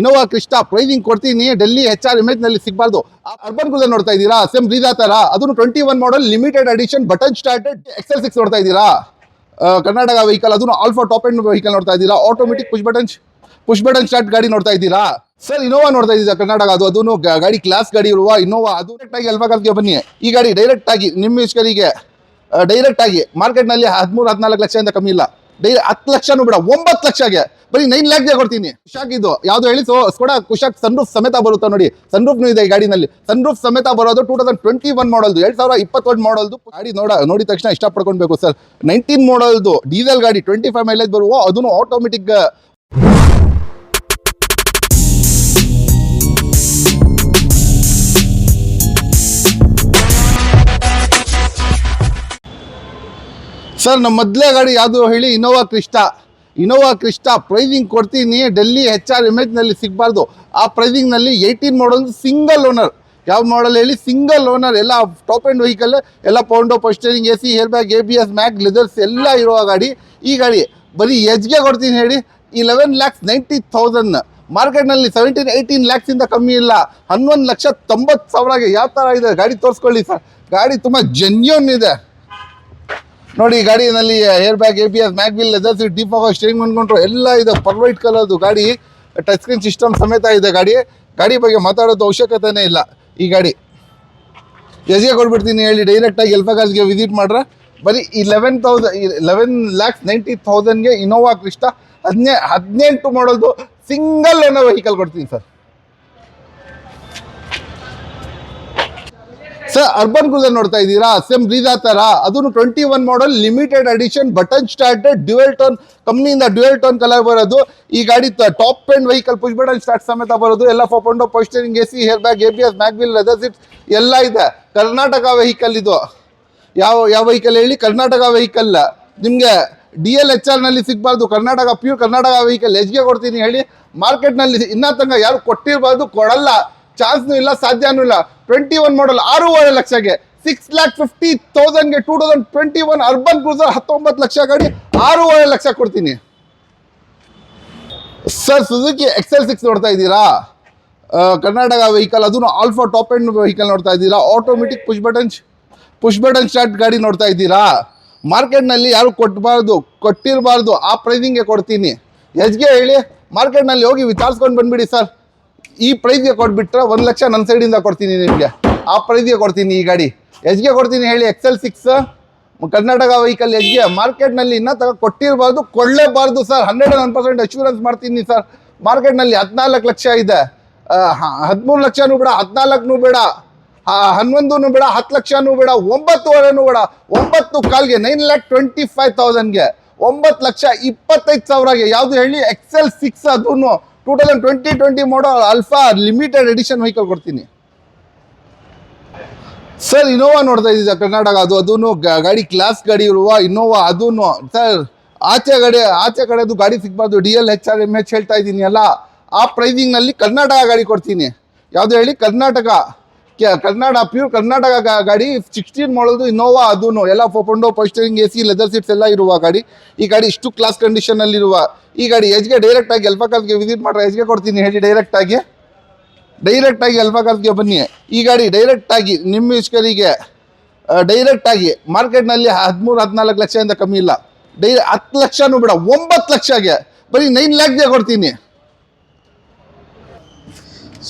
Innova Crysta pricing ಕೊಡ್ತೀನಿ Delhi H R ಇಮೇಜ್ನಲ್ಲಿ ಸಿಗಬಾರ್ದು. ಅರ್ಬನ್ ಗುಲ್ಲ ನೋಡ್ತಾ ಇದ್ದೀರಾ? ಸೇಮ್ ಬ್ರೀಜಾ ತರ. ಅದನ್ನು twenty one model limited edition button started XL six ನೋಡ್ತಾ ಇದ್ದೀರಾ? ಕರ್ನಾಟಕ ವೆಹಿಕಲ್ ಅದನ್ನು ಆಲ್ಫಾ ಟಾಪ್ ಎಂಡ್ ವೆಹಿಕಲ್ ನೋಡ್ತಾ ಇದ್ದೀರಾ? Automatic push button push button start ಗಾಡಿ ನೋಡ್ತಾ ಇದ್ದೀರಾ? ಸರ್ ಇನೋವಾ ನೋಡ್ತಾ ಇದ್ದೀರಾ ಕರ್ನಾಟಕ ಅದು, ಅದನ್ನು ಗಾಡಿ ಕ್ಲಾಸ್ ಗಾಡಿ ಇರುವ ಇನೋವಾ ಅದು ಡೈರೆಕ್ಟ್ ಆಗಿ ಅಲ್ಫಾ ಕಾಲ್ಗೆ ಬನ್ನಿ. ಈ ಗಾಡಿ ಡೈರೆಕ್ಟ್ ಆಗಿ, ನಿಮ್ಮ ಇಸ್ಕರಿಗೆ ಡೈರೆಕ್ಟ್ ಆಗಿ ಮಾರ್ಕೆಟ್ನಲ್ಲಿ ಹದಿಮೂರು, ಹದಿನಾಲ್ಕು ಲಕ್ಷದಿಂದ ಕಮ್ಮಿ ಇಲ್ಲ. ಡೈ ಹತ್ತು ಲಕ್ಷನೂ ಬಿಡ, ಒಂಬತ್ತು ಲಕ್ಷಗೆ ಬರೀ ನೈನ್ ಲ್ಯಾಕ್ಗೆ ಕೊಡ್ತೀನಿ. ಕುಶಾಕ್ ಇದು. ಯಾವ್ದು ಹೇಳಿ ಸೊ ಕೂಡ ಕುಶಾಕ್ ಸನ್ರೂಫ್ ಸಮೇತ ಬರುತ್ತೆ ನೋಡಿ. ಸನ್ ರೂಫ್ನು ಇದೆ ಈ ಗಾಡಿನಲ್ಲಿ. ಸನ್ರೂಫ್ ಸಮೇತ ಬರೋದು ಟೂ ತೌಸಂಡ್ ಟ್ವೆಂಟಿ ಒನ್ ಮಾಡಲ್ದು ಎರಡು ಸಾವಿರ ಇಪ್ಪತ್ತೊಂದು ಮಾಡಲ್ದು ಗಾಡಿ ನೋಡ, ನೋಡಿದ ತಕ್ಷಣ ಇಷ್ಟಪಡ್ಕೊಳ್ಬೇಕು ಸರ್ ನೈನ್ಟೀನ್ ಮಾಡಲ್ದು ಡೀಸೆಲ್ ಗಾಡಿ ಟ್ವೆಂಟಿ ಫೈವ್ ಮೈಲೇಜ್ ಬರುವ, ಅದನ್ನು ಆಟೋಮೆಟಿಕ್ ಸರ್ ನಮ್ಮ ಮೊದಲೇ ಗಾಡಿ ಯಾವುದು ಹೇಳಿ? Innova Crysta Innova Crysta pricing ಕೊಡ್ತೀನಿ ಡೆಲ್ಲಿ ಹೆಚ್ ಆರ್ ಇಮೇಜ್ನಲ್ಲಿ ಸಿಗಬಾರ್ದು. ಆ ಪ್ರೈಸಿಂಗ್ನಲ್ಲಿ ಏಯ್ಟೀನ್ ಮಾಡಲ್ ಸಿಂಗಲ್ ಓನರ್ ಯಾವ ಮಾಡಲ್ ಹೇಳಿ? ಸಿಂಗಲ್ ಓನರ್ ಎಲ್ಲ ಟಾಪ್ ಆ್ಯಂಡ್ ವೆಹಿಕಲ್ ಎಲ್ಲ ಪೌಂಡೋ ಪೋಸ್ಟರಿಂಗ್ A C air bag A B S mag leathers ಎಲ್ಲ ಇರುವ ಗಾಡಿ. ಈ ಗಾಡಿ ಬರೀ ಎಜ್ಗೆ ಕೊಡ್ತೀನಿ ಹೇಳಿ ಇಲೆವೆನ್ ಲ್ಯಾಕ್ಸ್ ನೈಂಟಿ ತೌಸಂಡ್ ಮಾರ್ಕೆಟ್ನಲ್ಲಿ ಸೆವೆಂಟೀನ್ ಏಯ್ಟೀನ್ ಲ್ಯಾಕ್ಸಿಂದ ಕಮ್ಮಿ ಇಲ್ಲ. ಹನ್ನೊಂದು ಲಕ್ಷ ತೊಂಬತ್ತು ಸಾವಿರಗೆ ಯಾವ ಥರ ಇದೆ? ಗಾಡಿ ತೋರಿಸ್ಕೊಳ್ಳಿ ಸರ್. ಗಾಡಿ ತುಂಬ ಜೆನ್ಯೂನ್ ಇದೆ. ನೋಡಿ ಗಾಡಿನಲ್ಲಿ air bag A B S mag bill ಡೀಪ್ ಆಗೋ ಸ್ಟೇರಿಂಗ್ ಅನ್ಕೊಂಡ್ರು ಎಲ್ಲ ಇದೆ. ಪರ್ವೈಟ್ ಕಲರ್ದು ಗಾಡಿ. ಟಚ್ ಸ್ಕ್ರೀನ್ ಸಿಸ್ಟಮ್ ಸಮೇತ ಇದೆ ಗಾಡಿ. ಗಾಡಿ ಬಗ್ಗೆ ಮಾತಾಡೋದು ಅವಶ್ಯಕತೆನೇ ಇಲ್ಲ ಈ ಗಾಡಿ. ಎಸ್ಗೆ ಕೊಟ್ಬಿಡ್ತೀನಿ ಹೇಳಿ ಡೈರೆಕ್ಟಾಗಿ ಎಲ್ಫಾಗಾಸ್ಗೆ ವಿಸಿಟ್ ಮಾಡ್ರೆ. ಬರೀ ಈ eleven thousand eleven lakhs ninety ತೌಸಂಡ್ಗೆ Innova Crysta ಹದಿನೇ ಹದಿನೆಂಟು ಮಾಡೋದು ಸಿಂಗಲ್ ಏನೋ ವೆಹಿಕಲ್ ಕೊಡ್ತೀನಿ ಸರ್. ಸರ್ ಅರ್ಬನ್ ಕ್ರೂಸರ್ ನೋಡ್ತಾ ಇದ್ದೀರಾ? ಸೇಮ್ ಬ್ರೀಜಾ ತರ. ಅದನ್ನು twenty one model limited edition button started dual tone ಕಂಪ್ನಿಯಿಂದ dual tone colour ಬರೋದು. ಈ ಗಾಡಿ top end vehicle push button start ಸಮೇತ ಬರೋದು. ಎಲ್ಲ ಫೋಪೊಂಡೋ ಪೋಸ್ಟರಿಂಗ್ A C air bag A B S mag wheel leather seat ಎಲ್ಲ ಇದೆ. ಕರ್ನಾಟಕ ವೆಹಿಕಲ್ ಇದು. ಯಾವ ಯಾವ ವೆಹಿಕಲ್ ಹೇಳಿ? ಕರ್ನಾಟಕ ವೆಹಿಕಲ್ ನಿಮಗೆ ಡಿ ಎಲ್ ಎಚ್ ಆರ್ನಲ್ಲಿ ಸಿಗಬಾರ್ದು. ಕರ್ನಾಟಕ ಪ್ಯೂರ್ ಕರ್ನಾಟಕ ವೆಹಿಕಲ್ ಎಜ್ಗೆ ಕೊಡ್ತೀನಿ ಹೇಳಿ. ಮಾರ್ಕೆಟ್ನಲ್ಲಿ ಇನ್ನ ತನಕ ಯಾರು ಕೊಟ್ಟಿರಬಾರ್ದು, ಕೊಡಲ್ಲ. ಚಾನ್ಸ್ನೂ ಇಲ್ಲ, ಸಾಧ್ಯನೂ ಇಲ್ಲ. ಟ್ವೆಂಟಿ ಒನ್ ಮಾಡಲ್ ಆರೂವರೆ ಲಕ್ಷಗೆ. Six lakh fifty ತೌಸಂಡ್ಗೆ two thousand twenty one urban cruiser ಹತ್ತೊಂಬತ್ತು ಲಕ್ಷ ಗಾಡಿ, ಆರೂವರೆ ಲಕ್ಷ ಕೊಡ್ತೀನಿ. ಸರ್ ಸುಜುಕಿ ಎಕ್ಸೆಲ್ ಸಿಕ್ಸ್ ನೋಡ್ತಾ ಇದ್ದೀರಾ? ಕರ್ನಾಟಕ ವೆಹಿಕಲ್ ಅದನ್ನು ಆಲ್ಫಾ ಟಾಪ್ ಎಂಡ್ ವೆಹಿಕಲ್ ನೋಡ್ತಾ ಇದ್ದೀರಾ? Automatic push button push button start ಗಾಡಿ ನೋಡ್ತಾ ಇದ್ದೀರಾ? ಮಾರ್ಕೆಟ್ನಲ್ಲಿ ಯಾರು ಕೊಟ್ಟಬಾರ್ದು ಕೊಟ್ಟಿರಬಾರ್ದು, ಆ ಪ್ರೈಸಿಂಗೆ ಕೊಡ್ತೀನಿ. ಎಜ್ಗೆ ಹೇಳಿ ಮಾರ್ಕೆಟ್ನಲ್ಲಿ ಹೋಗಿ ವಿಚಾರಿಸ್ಕೊಂಡು ಬಂದ್ಬಿಡಿ ಸರ್ ಈ ಪ್ರೈಸ್ಗೆ ಕೊಟ್ಬಿಟ್ರೆ ಒಂದು ಲಕ್ಷ ನನ್ನ ಸೈಡಿಂದ ಕೊಡ್ತೀನಿ ನಿಮಗೆ. ಆ ಪ್ರೈಸ್ಗೆ ಕೊಡ್ತೀನಿ ಈ ಗಾಡಿ. ಎಜ್ಗೆ ಕೊಡ್ತೀನಿ ಹೇಳಿ ಎಕ್ಸೆಲ್ ಸಿಕ್ಸ್ ಕರ್ನಾಟಕ ವೆಹಿಕಲ್ ಎಜ್ಗೆ ಮಾರ್ಕೆಟ್ನಲ್ಲಿ ಇನ್ನೂ ತಗೋ ಕೊಟ್ಟಿರಬಾರ್ದು, ಕೊಡಲೇಬಾರ್ದು sir hundred one percent assurance ಮಾಡ್ತೀನಿ ಸರ್ ಮಾರ್ಕೆಟ್ನಲ್ಲಿ ಹದಿನಾಲ್ಕು ಲಕ್ಷ ಇದೆ. ಹದಿಮೂರು ಲಕ್ಷನೂ ಬೇಡ, ಹದಿನಾಲ್ಕನೂ ಬೇಡ. ಹನ್ನೊಂದು ಬೇಡ, ಹತ್ತು ಲಕ್ಷನೂ ಬೇಡ, ಒಂಬತ್ತುವರೆನೂ ಬೇಡ. ಒಂಬತ್ತು ಕಾಲ್ಗೆ ನೈನ್ ಲ್ಯಾಕ್ ಟ್ವೆಂಟಿ ಫೈವ್ ತೌಸಂಡ್ಗೆ ಒಂಬತ್ತು ಲಕ್ಷ ಇಪ್ಪತ್ತೈದು ಸಾವಿರಗೆ. ಯಾವುದು ಹೇಳಿ? ಎಕ್ಸೆಲ್ ಸಿಕ್ಸ್ ಅದನ್ನು two thousand twenty twenty model Alpha limited edition vehicle ಕೊಡ್ತೀನಿ. ಸರ್ ಇನೋವಾ ನೋಡ್ತಾ ಇದ್ದೀರಾ? ಕರ್ನಾಟಕ ಅದು ಅದೂ ಗಾಡಿ ಕ್ಲಾಸ್ ಗಾಡಿ ಇರುವ ಇನೋವಾ ಅದೂ ಸರ್ ಆಚೆ ಕಡೆ, ಆಚೆ ಕಡೆದು ಗಾಡಿ ಸಿಗ್ಬಾರ್ದು. D L H R M H ಹೇಳ್ತಾ ಇದ್ದೀನಿ ಅಲ್ಲ. ಆ ಪ್ರೈಸಿಂಗ್ನಲ್ಲಿ ಕರ್ನಾಟಕ ಗಾಡಿ ಕೊಡ್ತೀನಿ. ಯಾವುದು ಹೇಳಿ? ಕರ್ನಾಟಕ. ಕರ್ನಾಟಕ ಪ್ಯೂರ್ ಕರ್ನಾಟಕ ಗಾಡಿ ಸಿಕ್ಸ್ಟೀನ್ ಮಾಡೋದು ಇನೋವಾ ಅದೂ ಎಲ್ಲ ಫೋಪೊಂಡೋ first A C leather seats ಎಲ್ಲ ಇರುವ ಗಾಡಿ. ಈ ಗಾಡಿ ಇಷ್ಟು ಕ್ಲಾಸ್ ಕಂಡೀಷನಲ್ಲಿರುವ ಈ ಗಾಡಿ ಆಗಿ ಡೈರೆಕ್ಟಾಗಿ ಎಲ್ಫಾಕಾಸ್ಗೆ ವಿಸಿಟ್ ಮಾಡ್ರೆ ಎಜ್ಗೆ ಕೊಡ್ತೀನಿ ಹೇಳಿ ಡೈರೆಕ್ಟಾಗಿ ಡೈರೆಕ್ಟ್ ಆಗಿ ಅಲ್ಫಾಕಾಸ್ಗೆ ಬನ್ನಿ. ಈ ಗಾಡಿ ಡೈರೆಕ್ಟ್ ಆಗಿ ನಿಮ್ಮ ಇಷ್ಟರಿಗೆ ಡೈರೆಕ್ಟ್ ಆಗಿ ಮಾರ್ಕೆಟ್ನಲ್ಲಿ ಹದಿಮೂರು, ಹದಿನಾಲ್ಕು ಲಕ್ಷದಿಂದ ಕಮ್ಮಿ ಇಲ್ಲ. ಡೈ ಹತ್ತು ಲಕ್ಷನೂ ಬಿಡ, ಒಂಬತ್ತು ಲಕ್ಷಗೆ ಬರೀ ನೈನ್ ಲ್ಯಾಕ್ಗೆ ಕೊಡ್ತೀನಿ.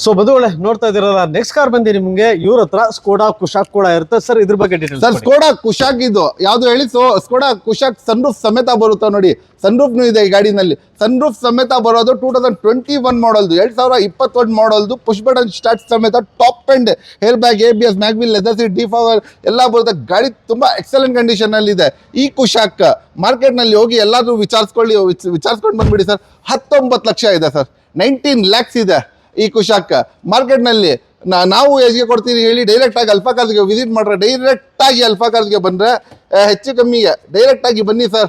ಸೊ ಬದುಗಳೇ ನೋಡ್ತಾ ಇದ್ದೀರಲ್ಲ ನೆಕ್ಸ್ಟ್ ಕಾರ್ ಬಂದಿ ನಿಮ್ಗೆ ಇವ್ರ ಹತ್ರ ಸ್ಕೋಡಾ ಕುಶಾಕ್ ಕೂಡ ಇರುತ್ತೆ. ಸರ್ ಇದ್ರ ಬಗ್ಗೆ ಸರ್ ಸ್ಕೋಡಾ ಕುಶಾಕ್ ಇದು. ಯಾವ್ದು ಹೇಳಿ? ಸೊ ಸ್ಕೋಡಾ ಕುಶಾಕ್ ಸನ್ರೂಫ್ ಸಮೇತ ಬರುತ್ತೆ ನೋಡಿ. ಸನ್ರೂಫ್ನು ಇದೆ ಈ ಗಾಡಿನಲ್ಲಿ. ಸನ್ರೂಫ್ ಸಮೇತ ಬರೋದು ಟೂ ತೌಸಂಡ್ ಟ್ವೆಂಟಿ ಒನ್ ಮಾಡಲ್ದು ಎರಡ್ ಸಾವಿರ ಇಪ್ಪತ್ತೊಂದು ಮಾಡಲ್ದು ಪುಷ್ ಬಟನ್ ಸ್ಟಾರ್ಟ್ ಸಮೇತ top end air bag A B S mag wheel leather seat D ಫವರ್ ಎಲ್ಲ ಬರುತ್ತೆ. ಗಾಡಿ ತುಂಬಾ ಎಕ್ಸಲೆಂಟ್ ಕಂಡೀಷನ್ ಅಲ್ಲಿ ಇದೆ. ಈ ಕುಶಾಕ್ ಮಾರ್ಕೆಟ್ನಲ್ಲಿ ಹೋಗಿ ಎಲ್ಲಾದ್ರೂ ವಿಚಾರಿಸ್ಕೊಳ್ಳಿ ವಿಚ್- ವಿಚಾರಿಸ್ಕೊಂಡು ಬಂದ್ಬಿಡಿ ಸರ್ ಹತ್ತೊಂಬತ್ತು ಲಕ್ಷ ಇದೆ ಸರ್ ನೈನ್ಟೀನ್ ಲ್ಯಾಕ್ಸ್ ಇದೆ. ಈ ಕುಶಾಕ್ ಮಾರ್ಕೆಟ್ನಲ್ಲಿ ನಾವು ಎಜ್ಗೆ ಕೊಡ್ತೀವಿ ಹೇಳಿ ಡೈರೆಕ್ಟ್ ಆಗಿ ಅಲ್ಫಾ ಕಾರ್ಸ್ಗೆ ವಿಸಿಟ್ ಮಾಡ್ರೆ ಡೈರೆಕ್ಟ್ ಆಗಿ ಅಲ್ಫಾ ಕಾರ್ಸ್ಗೆ ಬಂದ್ರೆ ಹೆಚ್ಚು ಕಮ್ಮಿಗೆ ಡೈರೆಕ್ಟ್ ಆಗಿ ಬನ್ನಿ ಸರ್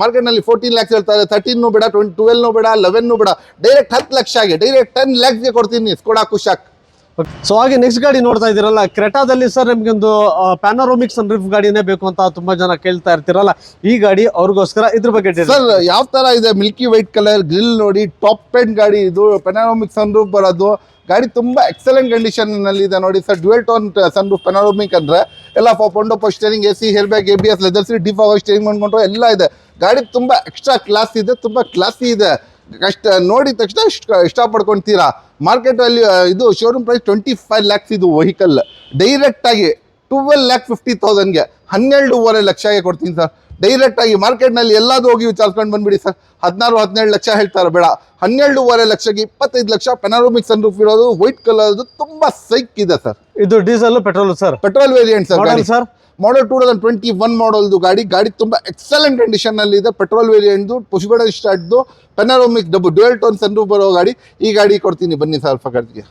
ಮಾರ್ಕೆಟ್ನಲ್ಲಿ ಫೋರ್ಟೀನ್ ಲ್ಯಾಕ್ಸ್ ಹೇಳ್ತಾರೆ ತರ್ಟೀನ್ ಬೇಡ ಟ್ವೆಂಟಿ ಟ್ವೆಲ್ನು ಬೇಡ ಲೆವೆನ್ನು ಬೇಡ ಡೈರೆಕ್ಟ್ ಹತ್ತು ಲಕ್ಷ ಆಗಿ ಡೈರೆಕ್ಟ್ ಟೆನ್ ಲ್ಯಾಕ್ಸ್ಗೆ ಕೊಡ್ತೀನಿ ಸ್ಕೋಡಾ ಕುಶಾಕ್. ಸೊ ಹಾಗೆ ನೆಕ್ಸ್ಟ್ ಗಾಡಿ ನೋಡ್ತಾ ಇದ್ದೀರಲ್ಲ, ಕ್ರೆಟಾದಲ್ಲಿ ಸರ್ ನಿಮ್ಗೆ ಒಂದು ಪ್ಯಾನರೋಮಿಕ್ ಸನ್ ರಿಫ್ ಗಾಡಿನೇ ಬೇಕು ಅಂತ ತುಂಬಾ ಜನ ಕೇಳ್ತಾ ಇರ್ತೀರಲ್ಲ, ಈ ಗಾಡಿ ಅವ್ರಿಗೋಸ್ಕರ ಇದ್ರ ಬಗ್ಗೆ ಸರ್, ಯಾವ ತರ ಇದೆ ಮಿಲ್ಕಿ ವೈಟ್ ಕಲರ್ ಗ್ರಿಲ್ ನೋಡಿ ಟಾಪ್ ಪೆಂಟ್ ಗಾಡಿ ಇದು ಪೆನಾರೋಮಿಕ್ ಸನ್ ರೂಫ್ ಬರೋದು. ಗಾಡಿ ತುಂಬಾ ಎಕ್ಸಲೆಂಟ್ ಕಂಡೀಷನ್ನಲ್ಲಿ ಇದೆ ನೋಡಿ sir dual tone sunroof panoramic ಅಂದ್ರೆ. ಎಲ್ಲ ಪೊಂಡೋ steering A C air bag A B S leather seat D steering ಎಲ್ಲ ಇದೆ. ಗಾಡಿ ತುಂಬಾ ಎಕ್ಸ್ಟ್ರಾ ಕ್ಲಾಸ್ ಇದೆ, ತುಂಬಾ ಕ್ಲಾಸಿ ಇದೆ. ಕಷ್ಟ ನೋಡಿದ ತಕ್ಷಣ ಇಷ್ಟ ಇಷ್ಟಪಡ್ಕೊಂತೀರಾ? ಮಾರ್ಕೆಟ್ ಅಲ್ಲಿ ಇದು showroom price twenty five lakhs ಇದು ವೆಹಿಕಲ್ ಡೈರೆಕ್ಟ್ ಆಗಿ ಟುವೆಲ್ ಲ್ಯಾಕ್ ಫಿಫ್ಟಿ ತೌಸಂಡ್ಗೆ ಹನ್ನೆರಡೂವರೆ ಲಕ್ಷಗೆ ಕೊಡ್ತೀನಿ ಸರ್ ಡೈರೆಕ್ಟ್ ಆಗಿ ಮಾರ್ಕೆಟ್ನಲ್ಲಿ ಎಲ್ಲಾದ್ರೂ ಹೋಗಿ ವಿಚಾರಿಸ್ಕೊಂಡು ಬಂದ್ಬಿಡಿ ಸರ್ ಹದಿನಾರು ಹದಿನೇಳು ಲಕ್ಷ ಹೇಳ್ತಾರೆ ಬೇಡ. ಹನ್ನೆರಡೂವರೆ ಲಕ್ಷಕ್ಕೆ ಇಪ್ಪತ್ತೈದು ಲಕ್ಷ ಪೆನಾರೋಮಿಕ್ ಸನ್ ರೂಫ್ ಇರೋದು ವೈಟ್ ಕಲರ್ದು ತುಂಬಾ ಸೈಕ್ ಇದೆ ಸರ್ ಇದು diesel petrol sir petrol variant sir sir model two thousand twenty one ಮಾಡಲ್ದು ಗಾಡಿ ಗಾಡಿ ತುಂಬ ಎಕ್ಸಲೆಂಟ್ ಕಂಡೀಷನ್ನಲ್ಲಿ ಇದೆ ಪೆಟ್ರೋಲ್ ವೇರಿಯಂಟ್ದು ಪುಷ್ಬಡ ಸ್ಟಾರ್ಟ್ದು ಪೆನಾರೋಮಿಕ್ ಡಬ್ಬು ಡ್ಯುಯಲ್ ಟೋನ್ ಸನ್ ಬರೋ ಗಾಡಿ, ಈ ಗಾಡಿ ಕೊಡ್ತೀನಿ ಬನ್ನಿ ಸರ್ ಗಾಡಿಗೆ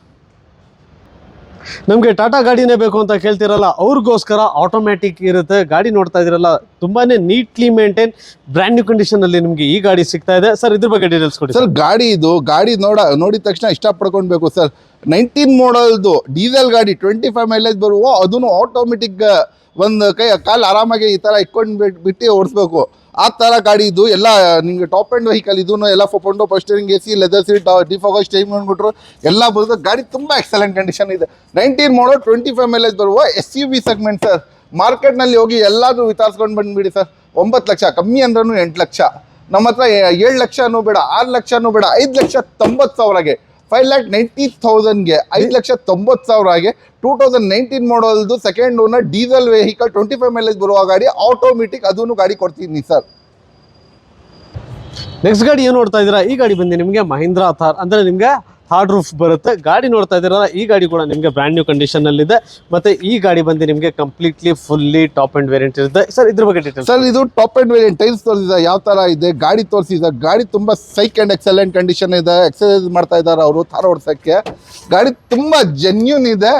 ನಮ್ಗೆ ಟಾಟಾ ಗಾಡಿನೇ ಬೇಕು ಅಂತ ಕೇಳ್ತಿರಲ್ಲ ಅವ್ರಿಗೋಸ್ಕರ ಆಟೋಮ್ಯಾಟಿಕ್ ಇರುತ್ತೆ. ಗಾಡಿ ನೋಡ್ತಾ ಇದ್ದೀರಲ್ಲ ತುಂಬಾ neatly maintain brand new condition ಅಲ್ಲಿ ನಿಮ್ಗೆ ಈ ಗಾಡಿ ಸಿಗ್ತಾ ಇದೆ. ಸರ್ ಇದ್ರ ಬಗ್ಗೆ ಡೀಟೇಲ್ಸ್ ಕೊಡಿ ಸರ್ ಗಾಡಿ ಇದು ಗಾಡಿ ನೋಡ ನೋಡಿದ ತಕ್ಷಣ ಇಷ್ಟಪಡ್ಕೊಳ್ಬೇಕು ಸರ್. ನೈನ್ಟೀನ್ ಮಾಡಲ್ದು ಡೀಸೆಲ್ ಗಾಡಿ ಟ್ವೆಂಟಿ ಫೈವ್ ಮೈಲೇಜ್ ಬರುವ ಅದನ್ನು ಆಟೋಮೆಟಿಕ್ ಒಂದು ಕೈ ಕಾಲು ಆರಾಮಾಗಿ ಈ ಥರ ಇಟ್ಕೊಂಡು ಬಿಟ್ಟು ಬಿಟ್ಟು ಓಡಿಸ್ಬೇಕು. ಆ ಥರ ಗಾಡಿ ಇದು. ಎಲ್ಲ, ನಿಮಗೆ ಟಾಪ್ ಆ್ಯಂಡ್ ವೆಹಿಕಲ್ ಇದನ್ನು ಎಲ್ಲ ಫೊಂಡೋ steering A C leather seat defogger time ಅಂದ್ಬಿಟ್ರು ಎಲ್ಲ ಬರುತ್ತೆ. ಗಾಡಿ ತುಂಬ ಎಕ್ಸಲೆಂಟ್ ಕಂಡೀಷನ್ ಇದೆ. ನೈನ್ಟೀನ್ ಮಾಡೋ ಟ್ವೆಂಟಿ ಫೈವ್ ಮೈಲೇಜ್ ಬರುವ S U V segment sir ಮಾರ್ಕೆಟ್ನಲ್ಲಿ ಹೋಗಿ ಎಲ್ಲಾದರೂ ವಿಚಾರಿಸ್ಕೊಂಡು ಬಂದುಬಿಡಿ ಸರ್ ಒಂಬತ್ತು ಲಕ್ಷ, ಕಮ್ಮಿ ಅಂದ್ರೂ ಎಂಟು ಲಕ್ಷ. ನಮ್ಮ ಹತ್ರ ಏಳು ಲಕ್ಷನೂ ಬೇಡ, ಆರು ಲಕ್ಷನೂ ಬೇಡ, ಐದು ಲಕ್ಷ ತೊಂಬತ್ತು ಸಾವಿರಗೆ ಫೈವ್ ಲ್ಯಾಕ್ ನೈಂಟಿ ತೌಸಂಡ್ಗೆ ಐದು ಲಕ್ಷ ತೊಂಬತ್ತು ಸಾವಿರಗೆ two thousand nineteen ಮಾಡಲ್ದು second owner diesel vehicle twenty five mileage ಬರುವ ಗಾಡಿ ಆಟೋಮೆಟಿಕ್ ಅದನ್ನು ಗಾಡಿ ಕೊಡ್ತೀನಿ ಸರ್. ನೆಕ್ಸ್ಟ್ ಗಾಡಿ ಏನು ನೋಡ್ತಾ ಇದ್ದೀರಾ? ಈ ಗಾಡಿ ಬಂದು ನಿಮಗೆ ಮಹೀಂದ್ರ ಥಾರ್. ಅಂದರೆ ನಿಮ್ಗೆ ಹಾರ್ಡ್ ರೂಫ್ ಬರುತ್ತೆ. ಗಾಡಿ ನೋಡ್ತಾ ಇದ್ದೀರಲ್ಲ, ಈ ಗಾಡಿ ಕೂಡ ನಿಮಗೆ ಬ್ರ್ಯಾಂಡ್ ನ್ಯೂ ಕಂಡೀಷನ್ ಅಲ್ಲಿ ಇದೆ ಮತ್ತೆ ಈ ಗಾಡಿ ಬಂದು ನಿಮಗೆ completely fully top end variant ಇರುತ್ತೆ. ಸರ್ ಇದ್ರ ಬಗ್ಗೆ ಡೀಟೇಲ್ ಸರ್ ಇದು ಟಾಪ್ ಅಂಡ್ ವೇರಿಯಂಟ್ ಟೈಲ್ಸ್ ತೋರಿಸಿದ, ಯಾವ ತರ ಇದೆ, ಗಾಡಿ ತೋರಿಸಿದ, ಗಾಡಿ ತುಂಬಾ ಸೈಕ್ ಅಂಡ್ ಎಕ್ಸಲೆಂಟ್ ಕಂಡೀಷನ್ ಇದೆ ಎಕ್ಸರ್ಸೈಸ್ ಮಾಡ್ತಾ ಇದ್ದಾರೆ ಅವರು ಥಾರ ಓಡಿಸೋಕ್ಕೆ ಗಾಡಿ ತುಂಬಾ ಜೆನ್ಯೂನ್ ಇದೆ.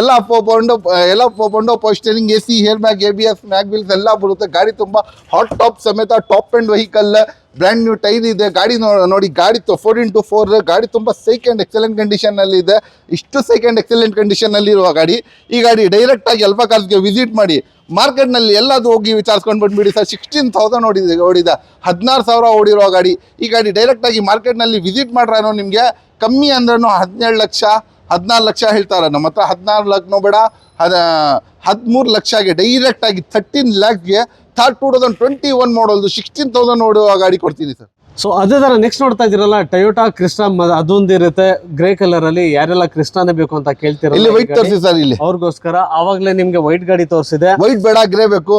ಎಲ್ಲ ಪೊಂಡೋ ಎಲ್ಲ ಪೊಂಡೋ power steering A C air bag A B S mag wheels ಎಲ್ಲ ಬರುತ್ತೆ. ಗಾಡಿ ತುಂಬಾ ಹಾಟ್ ಟಾಪ್ ಸಮೇತ top end vehicle brand new tyre ಇದೆ. ಗಾಡಿ ನೋಡಿ, ಗಾಡಿ ಫೋರ್ ಇಂಟು ಫೋರ್ ಗಾಡಿ ತುಂಬಾ ಸೆಕೆಂಡ್ ಅಂಡ್ ಎಕ್ಸಲೆಂಟ್ ಕಂಡೀಷನ್ ಅಲ್ಲಿ ಇದೆ. ಇಷ್ಟು ಸೆಕೆಂಡ್ ಅಂಡ್ ಎಕ್ಸಲೆಂಟ್ ಕಂಡೀಷನ್ ಅಲ್ಲಿ ಇರುವ ಗಾಡಿ. ಈ ಗಾಡಿ ಡೈರೆಕ್ಟ್ ಆಗಿ ಅಲ್ಫಾ ಕಾರ್ಸ್ಗೆ ವಿಸಿಟ್ ಮಾಡಿ ಮಾರ್ಕೆಟ್ನಲ್ಲಿ ಎಲ್ಲದು ಹೋಗಿ ವಿಚಾರಿಸ್ಕೊಂಡು ಬಂದ್ಬಿಡಿ ಸರ್. ಸಿಕ್ಸ್ಟೀನ್ ತೌಸಂಡ್ ಓಡಿದೆ, ಓಡಿದ. ಹದಿನಾರು ಸಾವಿರ ಓಡಿರೋ ಗಾಡಿ. ಈ ಗಾಡಿ ಡೈರೆಕ್ಟ್ ಆಗಿ ಮಾರ್ಕೆಟ್ನಲ್ಲಿ ವಿಸಿಟ್ ಮಾಡ್ರೋ ನಿಮಗೆ? ಕಮ್ಮಿ ಅಂದ್ರೂ ಹದಿನೇಳು ಲಕ್ಷ? ಹದಿನಾರು ಲಕ್ಷ ಹೇಳ್ತಾರೆ. ನಮ್ಮ ಹತ್ರ ಹದಿನಾರು ಲಕ್ಷನೂ ಬೇಡ. ಹದ ಹದಿಮೂರು ಲಕ್ಷಗೆ ಡೈರೆಕ್ಟ್ ಆಗಿ ಲ್ಯಾಕ್ಗೆ third two thousand twenty one ಮಾಡೋದು ಸಿಕ್ಸ್ಟೀನ್ ತೌಸಂಡ್ ನೋಡುವ ಗಾಡಿ ಕೊಡ್ತೀನಿ ಸರ್. ಸೊ ಅದೇ ಥರ ನೆಕ್ಸ್ಟ್ ನೋಡ್ತಾ ಇದ್ದೀರಲ್ಲ ಟೊಯೋಟಾ ಕ್ರಿಸ್ಟಾ ಅದೊಂದಿರುತ್ತೆ ಗ್ರೇ ಕಲರ್ ಅಲ್ಲಿ ಯಾರೆಲ್ಲ ಕ್ರಿಸ್ಟಾನೇ ಬೇಕು ಅಂತ ಇಲ್ಲಿ ವೈಟ್ ತೋರಿಸಿ ಸರ್ ಇಲ್ಲಿ. ಅವ್ರಿಗೋಸ್ಕರ ಆವಾಗಲೇ ನಿಮ್ಗೆ ವೈಟ್ ಗಾಡಿ ತೋರಿಸಿದೆ. ವೈಟ್ ಬೇಡ ಗ್ರೇ ಬೇಕು.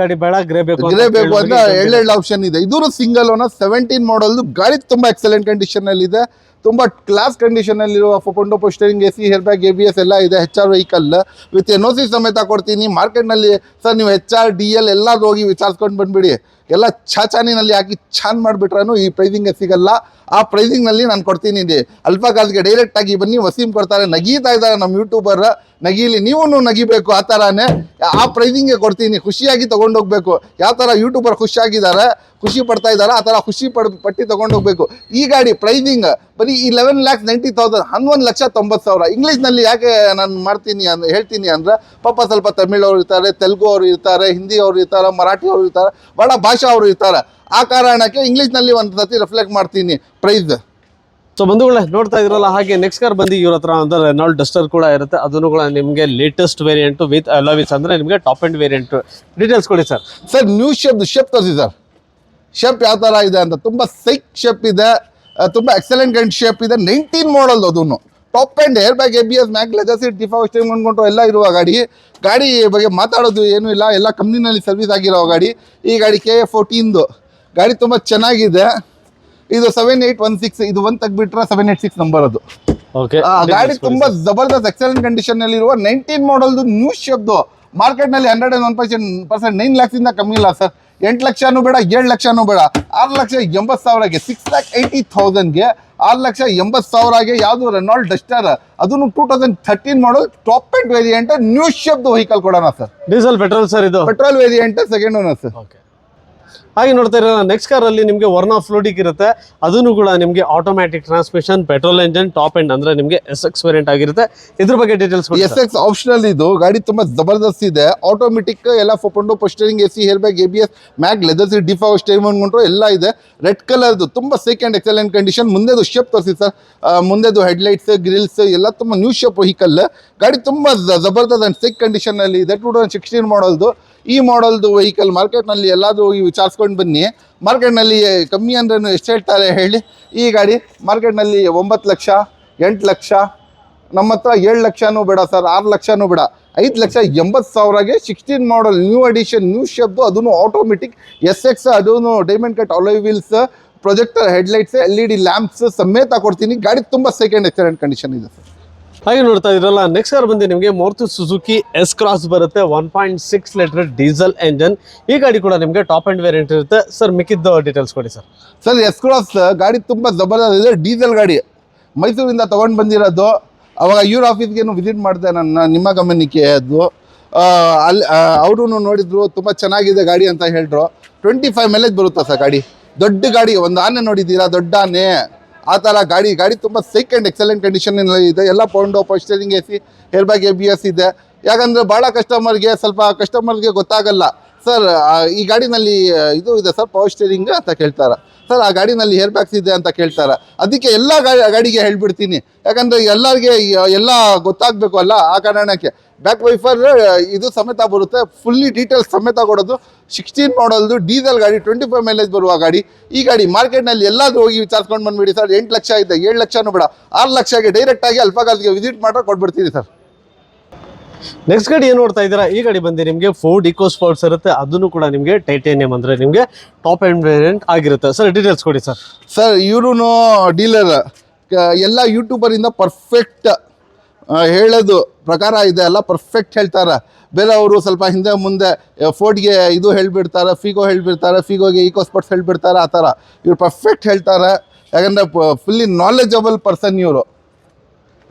ಗಾಡಿ ಬೇಡ ಗ್ರೇ ಬೇಕು ಅಂತ ಗ್ರೇ ಬೇಕು ಇದು ಎಳ್ಳೆಳ್ಳು ಆಪ್ಷನ್ ಇದೆ. ಇದೂ ಸಿಂಗಲ್ ಓನರ್ ಸೆವೆಂಟೀನ್ ಮಾಡಲ್ದು ಗಾಡಿ ತುಂಬಾ ಎಕ್ಸಲೆಂಟ್ ಕಂಡೀಷನ್ ಅಲ್ಲಿ ಇದೆ ತುಂಬಾ class ಕಂಡೀಷನಲ್ಲಿರುವ power steering steering A C air bag A B S ಎಲ್ಲ ಇದೆ H R vehicle with N O C ಸಮೇತ ಕೊಡ್ತೀನಿ. ಮಾರ್ಕೆಟ್ನಲ್ಲಿ ಸರ್ ನೀವು ಹೆಚ್ ಆರ್ ಡಿ ಎಲ್ ಎಲ್ಲಾದ್ರೂ ಹೋಗಿ ವಿಚಾರಿಸ್ಕೊಂಡು ಬಂದುಬಿಡಿ. ಎಲ್ಲ ಚಾಚಾನಿನಲ್ಲಿ ಹಾಕಿ ಚಾನ್ ಮಾಡಿಬಿಟ್ರೂ ಈ ಪ್ರೈಸಿಂಗ್ಗೆ ಸಿಗಲ್ಲ. ಆ ಪ್ರೈಸಿಂಗ್ನಲ್ಲಿ ನಾನು ಕೊಡ್ತೀನಿ. ಅಲ್ಪ ಕಾಲ್ಗೆ ಡೈರೆಕ್ಟಾಗಿ ಬನ್ನಿ ವಸೀಮ್ ಕೊಡ್ತಾರೆ, ನಗೀತಾ ಇದ್ದಾರೆ ನಮ್ಮ ಯೂಟ್ಯೂಬರ್ ನಗೀಲಿ ನೀವು ನಗಿಬೇಕು ಆ ಥರನೇ ಆ ಪ್ರೈಸಿಂಗ್ಗೆ ಕೊಡ್ತೀನಿ, ಖುಷಿಯಾಗಿ ತೊಗೊಂಡೋಗ್ಬೇಕು. ಯಾವ ಥರ ಯೂಟ್ಯೂಬರ್ ಖುಷಿಯಾಗಿದ್ದಾರೆ ಖುಷಿ ಪಡ್ತಾ ಇದ್ದಾರೆ ಆ ಥರ ಖುಷಿ ಪಡ್ ಪಟ್ಟಿ ತೊಗೊಂಡೋಗ್ಬೇಕು ಈ ಗಾಡಿ ಪ್ರೈಸಿಂಗ್ ಬರೀ ಈ ಲೆವೆನ್ ಲ್ಯಾಕ್ಸ್ ನೈಂಟಿ ತೌಸಂಡ್ ಹನ್ನೊಂದು ಲಕ್ಷ ತೊಂಬತ್ತು ಸಾವಿರ. ಇಂಗ್ಲೀಷ್ನಲ್ಲಿ ಯಾಕೆ ನಾನು ಮಾಡ್ತೀನಿ ಅಂದ್ ಹೇಳ್ತೀನಿ ಅಂದರೆ ಪಾಪ ಸ್ವಲ್ಪ ತಮಿಳ್ ಅವರು ಇರ್ತಾರೆ ತೆಲುಗು ಅವರು ಇರ್ತಾರೆ ಹಿಂದಿ ಅವರು ಇರ್ತಾರೆ ಮರಾಠಿ ಅವರು ಇರ್ತಾರೆ ಬಡ ಭಾಷಾ ಅವರು ಇರ್ತಾರೆ. ಆ ಕಾರಣಕ್ಕೆ ಇಂಗ್ಲೀಷ್ನಲ್ಲಿ ಒಂದು ಸತಿ ರಿಫ್ಲೆಕ್ಟ್ ಮಾಡ್ತೀನಿ ಪ್ರೈಸ್ ಸೊ ಬಂಧುಗಳೇ ನೋಡ್ತಾ ಇದ್ರಲ್ಲ ಹಾಗೆ ನೆಕ್ಸ್ಟ್ ಕಾರ್ ಬಂದು ಇವ್ರ ಹತ್ರ ಅಂದ್ರೆ ರೆನಾಲ್ಡ್ ಡಸ್ಟರ್ ಕೂಡ ಇರುತ್ತೆ. ಅದನ್ನು ಕೂಡ ನಿಮಗೆ ಲೇಟೆಸ್ಟ್ ವೇರಿಯಂಟ್ ವಿತ್ ಅಲೋವಿಸ್ ಅಂದ್ರೆ ನಿಮಗೆ ಟಾಪ್ ಎಂಡ್ ವೇರಿಯಂಟ್ ಡೀಟೇಲ್ಸ್ ಕೊಡಿ sir. Sir new shape shape ತೋರಿಸಿ ಸರ್. ಶೇಪ್ ಯಾವ ಥರ ಇದೆ ಅಂತ. ತುಂಬ ಸೈಕ್ ಶೇಪ್ ಇದೆ. ತುಂಬ ಎಕ್ಸಲೆಂಟ್ ಗಂಡ್ ಶೇಪ್ ಇದೆ. ನೈನ್ಟೀನ್ ಮಾಡಲ್ ಅದನ್ನು top end air bag A B S mag leather seat ಡಿಫಾ ಸ್ಟೇಮ್ ಅಂದ್ಕೊಂಡು ಎಲ್ಲ ಇರುವ ಗಾಡಿ. ಗಾಡಿ ಬಗ್ಗೆ ಮಾತಾಡೋದು ಏನೂ ಇಲ್ಲ. ಎಲ್ಲ ಕಂಪ್ನಿನಲ್ಲಿ ಸರ್ವಿಸ್ ಆಗಿರೋ ಗಾಡಿ. ಈ ಗಾಡಿ ಕೆ ಎ ಫೋರ್ಟೀನ್ದು ಗಾಡಿ ತುಂಬ ಚೆನ್ನಾಗಿದೆ. ಇದು ಸೆವೆನ್ ಏಯ್ಟ್ ಒನ್ ಸಿಕ್ಸ್ ಇದು ಒಂದು ತೆಗ್ಬಿಟ್ರೆ ಸೆವೆನ್ ಏಯ್ಟ್ ಸಿಕ್ಸ್ ನಂಬರ್ ಅದು. ಓಕೆ ಗಾಡಿ ತುಂಬಾ ಜಬರ್ದಸ್ತ್ ಎಕ್ಸಲೆಂಟ್ ಕಂಡೀಷನ್ನಲ್ಲಿ ಇರುವ ನೈನ್ಟೀನ್ ಮಾಡಲ್ದು ನ್ಯೂ ಶಬ್ದು ಮಾರ್ಕೆಟ್ನಲ್ಲಿ hundred and one percent percent nine lakhs ಇಂದ ಕಮ್ಮಿ ಇಲ್ಲ ಸರ್ ಎಂಟು ಲಕ್ಷನೂ ಬೇಡ ಏಳು ಲಕ್ಷನೂ ಬೇಡ. ಆರು ಲಕ್ಷ ಎಂಬತ್ತು ಸಾವಿರಗೆ ಸಿಕ್ಸ್ ಲ್ಯಾಕ್ ಏಯ್ಟಿ ಥೌಸಂಡ್ಗೆ ಆರು ಲಕ್ಷ ಎಂಬತ್ತು ಸಾವಿರಗೆ ಯಾವುದು ರೆನಾಲ್ಡ್ ಡಸ್ಟರ್ ಅದನ್ನು ಟೂ ತೌಸಂಡ್ ಥರ್ಟೀನ್ ಮಾಡೋದು ಟಾಪ್ ಎಂಡ್ ವೇರಿಯಂಟ್ ನ್ಯೂ ಶಬ್ದ ವೆಹಿಕಲ್ ಕೊಡೋಣ ಸರ್ ಡೀಸೆಲ್ ಪೆಟ್ರೋಲ್ ಸರ್ ಇದು. Petrol variant second owner sir okay ಹಾಗೆ ನೋಡ್ತಾ ಇರೋ ನೆಕ್ಸ್ಟ್ ಕಾರ್ ಅಲ್ಲಿ ನಿಮಗೆ ಆಫ್ ಫ್ಲೋಟಿಕ್ ಇರುತ್ತೆ. ಅದನ್ನು ಕೂಡ ನಿಮಗೆ automatic transmission petrol engine top end ಅಂದ್ರೆ ನಿಮಗೆ ಎಸ್ ಎಕ್ಸ್ ವೇರಿಯಂಟ್ ಆಗಿರುತ್ತೆ. ಇದ್ರ ಬಗ್ಗೆ ಡೀಟೇಲ್ಸ್ ಎಸ್ ಎಕ್ಸ್ ಆಪ್ಷನಲ್ ಇದು. ಗಾಡಿ ತುಂಬಾ ಜಬರ್ದಸ್ತ್ ಇದೆ. ಆಟೋಮೆಟಿಕ್ ಎಲ್ಲ ಫೋಪಂಡು power steering A C air bag A B S mag leather seat ಡಿಫಾ ಸ್ಟೇರ್ ಅನ್ಕೊಂಡ್ರು ಎಲ್ಲ ಇದೆ. ರೆಡ್ ಕಲರ್ದು ತುಂಬಾ ಸೇಕ್ ಎಕ್ಸಲೆಂಟ್ ಕಂಡೀಷನ್ ಮುಂದೆದು ಶೇಪ್ ತೋರಿಸಿ ಸರ್ ಮುಂದೆದು ಹೆಡ್ಲೈಟ್ಸ್ ಗ್ರಿಲ್ಸ್ ಎಲ್ಲ ತುಂಬಾ ನ್ಯೂ ಶೇಪ್ ವೆಹಿಕಲ್ ಗಾಡಿ ತುಂಬಾ ಜಬರ್ದಸ್ತ್ ಅಂಡ್ ಸೇಕ್ ಕಂಡೀಷನ್ ಅಲ್ಲಿ ಇದೆ. ಟೂ ತೌಸಂಡ್ ಸಿಕ್ಸ್ಟೀನ್ ಮಾಡಲ್ದು ಈ ಮಾಡಲ್ದು ವೆಹಿಕಲ್ ಮಾರ್ಕೆಟ್ನಲ್ಲಿ ಎಲ್ಲಾದರೂ ವಿಚಾರಿಸ್ಕೊಂಡು ಬನ್ನಿ. ಮಾರ್ಕೆಟ್ನಲ್ಲಿ ಕಮ್ಮಿ ಅಂದ್ರೆ ಎಷ್ಟು ಹೇಳ್ತಾರೆ ಹೇಳಿ. ಈ ಗಾಡಿ ಮಾರ್ಕೆಟ್ನಲ್ಲಿ ಒಂಬತ್ತು ಲಕ್ಷ, ಎಂಟು ಲಕ್ಷ, ನಮ್ಮ ಹತ್ರ ಏಳು ಲಕ್ಷನೂ ಬೇಡ ಸರ್, ಆರು ಲಕ್ಷನೂ ಬೇಡ. ಐದು ಲಕ್ಷ ಎಂಬತ್ತು ಸಾವಿರಗೆ sixteen model new edition new ಶೇಪ್ದು ಅದನ್ನು ಆಟೋಮೆಟಿಕ್ ಎಸ್ ಎಕ್ಸ್ ಅದೂ diamond cut alloy wheels projector headlights L E D lamps ಸಮೇತ ಕೊಡ್ತೀನಿ. ಗಾಡಿ ತುಂಬ ಸೆಕೆಂಡ್ ಎಕ್ಸಲೆಂಟ್ ಕಂಡೀಷನ್ ಇದೆ ಸರ್. ಹಾಗೆ ನೋಡ್ತಾ ಇದ್ರಲ್ಲ ನೆಕ್ಸ್ಟ್ ಕಾರ್ ಬಂದು ನಿಮಗೆ ಮೋರ್ತು ಸುಜುಕಿ ಎಸ್ ಕ್ರಾಸ್ ಬರುತ್ತೆ one point six litre diesel engine ಈ ಗಾಡಿ ಕೂಡ ನಿಮಗೆ ಟಾಪ್ ಆ್ಯಂಡ್ ವೇರಿಯಂಟ್ ಇರುತ್ತೆ. ಸರ್ ಮಿಕ್ಕಿದ್ದ ಡೀಟೇಲ್ಸ್ ಕೊಡಿ ಸರ್ ಸರ್ ಎಸ್ ಕ್ರಾಸ್ ಗಾಡಿ ತುಂಬ ಜಬರ್ದಸ್ತ್ ಇದೆ ಡೀಸೆಲ್ ಗಾಡಿ. ಮೈಸೂರಿಂದ ತೊಗೊಂಡು ಬಂದಿರೋದು. ಅವಾಗ ಇವ್ರ ಆಫೀಸ್ಗೇನು ವಿಸಿಟ್ ಮಾಡಿದೆ ನನ್ನ, ನಿಮ್ಮ ಗಮನಕ್ಕೆ ಅದು. ಅಲ್ಲಿ ಅವರು ನೋಡಿದ್ರು, ತುಂಬ ಚೆನ್ನಾಗಿದೆ ಗಾಡಿ ಅಂತ ಹೇಳಿದ್ರು. ಟ್ವೆಂಟಿ ಫೈವ್ ಮೈಲೇಜ್ ಬರುತ್ತಾ ಸರ್ ಗಾಡಿ? ದೊಡ್ಡ ಗಾಡಿ, ಒಂದು ಆನೆ ನೋಡಿದ್ದೀರಾ? ದೊಡ್ಡ ಆನೆ. ಆ ಥರ ಗಾಡಿ ಗಾಡಿ ತುಂಬ ಸೇಕ್ ಆ್ಯಂಡ್ ಎಕ್ಸಲೆಂಟ್ ಕಂಡೀಷನ್ ಇದೆ ಎಲ್ಲ pound power steering A C air bag A B S ಇದೆ. ಯಾಕಂದರೆ ಭಾಳ ಕಸ್ಟಮರ್ಗೆ ಸ್ವಲ್ಪ ಕಸ್ಟಮರ್ಗೆ ಗೊತ್ತಾಗಲ್ಲ. ಸರ್ ಈ ಗಾಡಿನಲ್ಲಿ ಇದು ಇದೆ ಸರ್ ಪವರ್ ಸ್ಟೇರಿಂಗ್ ಅಂತ ಕೇಳ್ತಾರೆ. ಸರ್ ಆ ಗಾಡಿನಲ್ಲಿ ಏರ್ ಬ್ಯಾಗ್ಸ್ ಇದೆ ಅಂತ ಕೇಳ್ತಾರೆ. ಅದಕ್ಕೆ ಎಲ್ಲ ಗಾಡಿ, ಗಾಡಿಗೆ ಹೇಳ್ಬಿಡ್ತೀನಿ. ಯಾಕಂದರೆ ಎಲ್ಲರಿಗೆ, ಎಲ್ಲ ಗೊತ್ತಾಗಬೇಕು ಅಲ್ಲ ಆ ಕಾರಣಕ್ಕೆ. ಬ್ಯಾಕ್ ವೈಫರ್ ಇದು ಸಮೇತ ಬರುತ್ತೆ. ಫುಲ್ಲಿ ಡೀಟೇಲ್ಸ್ ಸಮೇತ ಕೊಡೋದು. ಸಿಕ್ಸ್ಟೀನ್ ಮಾಡಲ್ದು ಡೀಸೆಲ್ ಗಾಡಿ ಟ್ವೆಂಟಿ ಫೈವ್ ಮೈಲೇಜ್ ಬರುವ ಗಾಡಿ. ಈ ಗಾಡಿ ಮಾರ್ಕೆಟ್ನಲ್ಲಿ ಎಲ್ಲಾದರೂ ಹೋಗಿ ವಿಚಾರಿಸ್ಕೊಂಡು ಬಂದ್ಬಿಡಿ ಸರ್. ಎಂಟು ಲಕ್ಷ ಇದೆ ಏಳು ಲಕ್ಷನೂ ಬೇಡ. ಆರು ಲಕ್ಷಗೆ ಡೈರೆಕ್ಟಾಗಿ ಅಲ್ಪಕಾಲಿಗೆ ವಿಸಿಟ್ ಮಾಡ್ರೆ ಕೊಟ್ಬಿಡ್ತೀನಿ ಸರ್. ನೆಕ್ಸ್ಟ್ ಗಾಡಿ ಏನು ನೋಡ್ತಾ ಇದ್ದೀರಾ? ಈ ಗಾಡಿ ಬಂದು ನಿಮಗೆ ಫೋರ್ಡ್ ಇಕೋ ಸ್ಪೋರ್ಟ್ಸ್ ಇರುತ್ತೆ. ಅದನ್ನು ಕೂಡ ನಿಮಗೆ ಟೈಟೇನಿಯಂ ಅಂದರೆ ನಿಮಗೆ ಟಾಪ್ ಎಂಡ್ ವೇರಿಯಂಟ್ ಆಗಿರುತ್ತೆ. ಸರ್ ಡೀಟೇಲ್ಸ್ ಕೊಡಿ ಸರ್ ಸರ್ ಇವರು ಡೀಲರ್ ಎಲ್ಲ ಯೂಟ್ಯೂಬರಿಂದ ಪರ್ಫೆಕ್ಟ್ ಹೇಳೋದು ಪ್ರಕಾರ ಇದೆ ಅಲ್ಲ ಪರ್ಫೆಕ್ಟ್ ಹೇಳ್ತಾರೆ. ಬೇರೆ ಅವರು ಸ್ವಲ್ಪ ಹಿಂದೆ ಮುಂದೆ ಫೋರ್ಟ್ಗೆ ಇದು ಹೇಳ್ಬಿಡ್ತಾರೆ ಫಿಗೋ ಹೇಳಿಬಿಡ್ತಾರೆ ಫಿಗೋಗೆ ಈಕೋ ಸ್ಪೋರ್ಟ್ಸ್ ಹೇಳ್ಬಿಡ್ತಾರೆ, ಆ ಥರ. ಇವ್ರು ಪರ್ಫೆಕ್ಟ್ ಹೇಳ್ತಾರೆ. ಯಾಕಂದರೆ ಫುಲ್ಲಿ ನಾಲೆಜಬಲ್ ಪರ್ಸನ್ ಇವರು.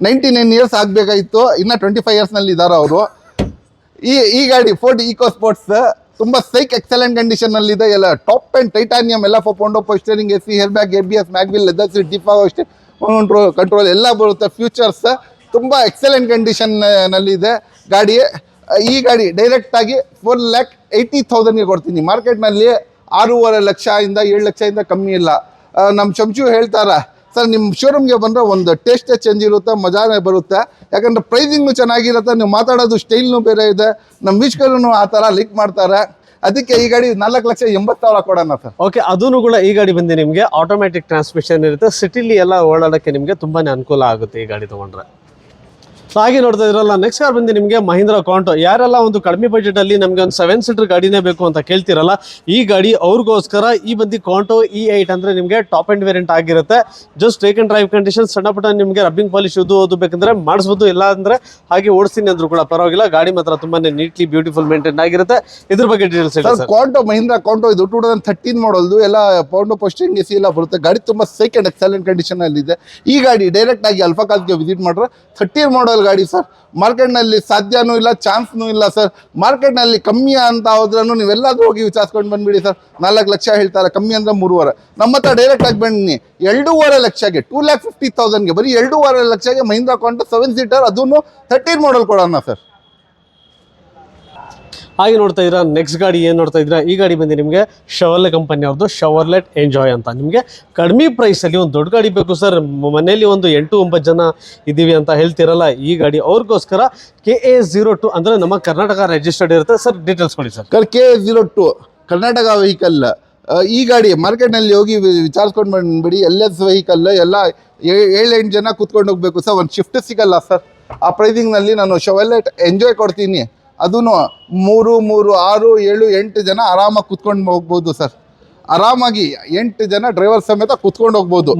ನೈಂಟಿ ನೈನ್ ಇಯರ್ಸ್ ಆಗಬೇಕಾಗಿತ್ತು ಇನ್ನು ಟ್ವೆಂಟಿ ಫೈವ್ ಇಯರ್ಸ್ನಲ್ಲಿ ಇದ್ದಾರೆ ಅವರು. ಈ ಈ ಗಾಡಿ ಫೋರ್ಡ್ ಈಕೋ ಸ್ಪೋರ್ಟ್ಸ್ ತುಂಬ ಸೈಕ್ ಎಕ್ಸಲೆಂಟ್ ಕಂಡೀಷನಲ್ಲಿದೆ ಎಲ್ಲ ಟಾಪ್ ಆ್ಯಂಡ್ ಟೈಟಾನಿಯಂ ಎಲ್ಲ ಫೋಂಡೋ power steering A C air bag A B S mag wheel leather seat ಡಿಫಾ ಅಷ್ಟೇ ಕಂಟ್ರೋಲ್ ಕಂಟ್ರೋಲ್ ಎಲ್ಲ ಬರುತ್ತೆ. ಫ್ಯೂಚರ್ಸ್ ತುಂಬ ಎಕ್ಸಲೆಂಟ್ ಕಂಡೀಷನ್ನಲ್ಲಿದೆ ಗಾಡಿ ಈ ಗಾಡಿ ಡೈರೆಕ್ಟಾಗಿ ಫೋರ್ ಲ್ಯಾಕ್ ಏಯ್ಟಿ ತೌಸಂಡ್ಗೆ ಕೊಡ್ತೀನಿ. ಮಾರ್ಕೆಟ್ನಲ್ಲಿ ಆರೂವರೆ ಲಕ್ಷದಿಂದ ಏಳು ಲಕ್ಷದಿಂದ ಕಮ್ಮಿ ಇಲ್ಲ. ನಮ್ಮ ಚಮಚು ಹೇಳ್ತಾರೆ, ಸರ್ ನಿಮ್ಮ ಶೋರೂಮ್ಗೆ ಬಂದರೆ ಒಂದು ಟೇಸ್ಟೇ ಚೇಂಜ್ ಇರುತ್ತೆ, ಮಜಾನೇ ಬರುತ್ತೆ. ಯಾಕಂದರೆ ಪ್ರೈಸಿಂಗು ಚೆನ್ನಾಗಿರುತ್ತೆ, ನೀವು ಮಾತಾಡೋದು ಸ್ಟೈಲ್ನು ಬೇರೆ ಇದೆ. ನಮ್ಮ ವೀಕ್ಷಕರು ಆ ಥರ ಲಿಕ್ ಮಾಡ್ತಾರೆ. ಅದಕ್ಕೆ ಈ ಗಾಡಿ ನಾಲ್ಕು ಲಕ್ಷ ಎಂಬತ್ತು ಸಾವಿರ ಕೊಡೋಣ ಸರ್. ಓಕೆ ಅದನ್ನು ಕೂಡ ಈ ಗಾಡಿ ಬಂದು ನಿಮಗೆ ಆಟೋಮ್ಯಾಟಿಕ್ ಟ್ರಾನ್ಸ್ಮಿಷನ್ ಇರುತ್ತೆ. ಸಿಟಿಲಿ ಎಲ್ಲ ಓಡಾಡೋಕ್ಕೆ ನಿಮಗೆ ತುಂಬಾ ಅನುಕೂಲ ಆಗುತ್ತೆ ಈ ಗಾಡಿ ತಗೊಂಡ್ರೆ. ಸೊ ಹಾಗೆ ನೋಡ್ತಾ ಇದ್ರಲ್ಲ ನೆಕ್ಸ್ಟ್ ಕಾರ್ ಬಂದು ನಿಮಗೆ ಮಹೀಂದ್ರ ಕಾಂಟೋ ಯಾರೆಲ್ಲ ಒಂದು ಕಡಿಮೆ ಬಜೆಟ್ ಅಲ್ಲಿ ನಮಗೆ ಒಂದು ಸೆವೆನ್ ಸೀಟರ್ ಗಾಡಿನೇ ಬೇಕು ಅಂತ ಕೇಳ್ತಿರಲ್ಲ ಈ ಗಾಡಿ ಅವ್ರಿಗೋಸ್ಕರ ಈ ಬಂದು ಕಾಂಟೋ ಇ ಏಟ್ ಅಂದ್ರೆ ನಿಮಗೆ ಟಾಪ್ ಅಂಡ್ ವೇರಿಯಂಟ್ ಆಗಿರುತ್ತೆ. Just take and drive condition ಸಣ್ಣ ಪುಟ್ಟ ನಿಮಗೆ ರಬ್ಬಿಂಗ್ ಪಾಲಿಶ್ ಇದು ಅದು ಬೇಕಂದ್ರೆ ಮಾಡಿಸ್ಬೋದು. ಇಲ್ಲ ಅಂದ್ರೆ ಹಾಗೆ ಓಡಿಸ್ತೀನಿ ಅಂದ್ರೂ ಕೂಡ ಪರವಾಗಿಲ್ಲ. ಗಾಡಿ ಮಾತ್ರ ತುಂಬಾನೇ ನೀಟ್ಲಿ ಬ್ಯೂಟಿಫುಲ್ ಮೇಂಟೈನ್ ಆಗಿರುತ್ತೆ. ಇದ್ರ ಬಗ್ಗೆ ಡೀಟೇಲ್ಸ್ ಹೇಳಿ ಕಾಂಟೋ ಮಹಿಂದ್ರ ಕಾಂಟೋ ಇದು ಟೂ ತೌಸಂಡ್ ಥರ್ಟೀನ್ ಮಾಡಲ್ದು ಎಲ್ಲ ಪೌಂಡು ಪೋಸ್ಟಿಂಗ್ ಎಸಿ ಎಲ್ಲ ಬರುತ್ತೆ ಗಾಡಿ ತುಂಬಾ ಸೆಕೆಂಡ್ ಎಕ್ಸಲೆಂಟ್ ಕಂಡೀಷನ್ ಅಲ್ಲಿ ಇದೆ ಈ ಗಾಡಿ ಡೈರೆಕ್ಟ್ ಆಗಿ ಅಲ್ಫಾ ಕಾಲ್ಗೆ ವಿಸಿಟ್ ಮಾಡಿದ್ರೆ ಥರ್ಟೀನ್ ಮಾಡಲ್ ಗಾಡಿ ಸರ್ ಮಾರ್ಕೆಟ್ನಲ್ಲಿ ಸಾಧ್ಯನೂ ಇಲ್ಲ, ಚಾನ್ಸ್ನೂ ಇಲ್ಲ ಸರ್ ಮಾರ್ಕೆಟ್ನಲ್ಲಿ ಕಮ್ಮಿ ಅಂತ ಹೋದ್ರೂ ನೀವೆಲ್ಲಾದ್ರೂ ಹೋಗಿ ವಿಚಾರಿಸ್ಕೊಂಡು ಬಂದ್ಬಿಡಿ ಸರ್ ನಾಲ್ಕು ಲಕ್ಷ ಹೇಳ್ತಾರೆ, ಕಮ್ಮಿ ಅಂದರೆ ಮೂರುವರೆ. ನಮ್ಮ ಹತ್ರ ಡೈರೆಕ್ಟ್ ಆಗಿ ಬನ್ನಿ. ಎರಡೂವರೆ ಲಕ್ಷಗೆ ಟೂ ಲ್ಯಾಕ್ ಫಿಫ್ಟಿ ತೌಸಂಡ್ಗೆ ಬರೀ ಎರಡೂವರೆ ಲಕ್ಷಗೆ ಮಹಿಂದ್ರಾ ಕಾಂಟೋ ಸೆವೆನ್ ಸೀಟರ್ ಅದನ್ನು ಥರ್ಟೀನ್ ಮಾಡಲ್ ಕೊಡೋಣ ಸರ್ ಹಾಗೆ ನೋಡ್ತಾ ಇದ್ದೀರಾ ನೆಕ್ಸ್ಟ್ ಗಾಡಿ ಏನು ನೋಡ್ತಾ ಇದ್ದೀರಾ, ಈ ಗಾಡಿ ಬಂದು ನಿಮಗೆ ಶವರ್ಲೆ ಕಂಪನಿ ಅವ್ರದ್ದು ಶವರ್ಲೆಟ್ ಎಂಜಾಯ್ ಅಂತ. ನಿಮಗೆ ಕಡಿಮೆ ಪ್ರೈಸಲ್ಲಿ ಒಂದು ದೊಡ್ಡ ಗಾಡಿ ಬೇಕು ಸರ್ ಮನೆಯಲ್ಲಿ ಒಂದು ಎಂಟು ಒಂಬತ್ತು ಜನ ಇದ್ದೀವಿ ಅಂತ ಹೇಳ್ತಿರಲ್ಲ, ಈ ಗಾಡಿ ಅವ್ರಿಗೋಸ್ಕರ ಕೆ ಎ ಜೀರೋ ಟು ಅಂದರೆ ನಮ್ಮ ಕರ್ನಾಟಕ ರಿಜಿಸ್ಟರ್ಡ್ ಇರುತ್ತೆ. ಸರ್ ಡೀಟೇಲ್ಸ್ ಕೊಡಿ sir K A zero two Karnataka vehicle ಈ ಗಾಡಿ ಮಾರ್ಕೆಟ್ನಲ್ಲಿ ಹೋಗಿ ವಿಚಾರಿಸ್ಕೊಂಡು ಬಂದ್ಬಿಡಿ ಎಲ್ ಎಸ್ ವೆಹಿಕಲ್ ಎಲ್ಲ ಏಳು ಎಂಟು ಜನ ಕೂತ್ಕೊಂಡು ಹೋಗ್ಬೇಕು ಸರ್ ಒಂದು ಶಿಫ್ಟ್ ಸಿಗಲ್ಲ ಸರ್ ಆ ಪ್ರೈಸಿಂಗ್ನಲ್ಲಿ ನಾನು ಶವೆಲೆಟ್ ಎಂಜಾಯ್ ಕೊಡ್ತೀನಿ. ಅದೂ ಮೂರು ಮೂರು ಆರು ಏಳು ಎಂಟು ಜನ ಆರಾಮಾಗಿ ಕುತ್ಕೊಂಡು ಹೋಗ್ಬೋದು ಸರ್. ಆರಾಮಾಗಿ ಎಂಟು ಜನ ಡ್ರೈವರ್ ಸಮೇತ ಕುತ್ಕೊಂಡು ಹೋಗ್ಬೋದು.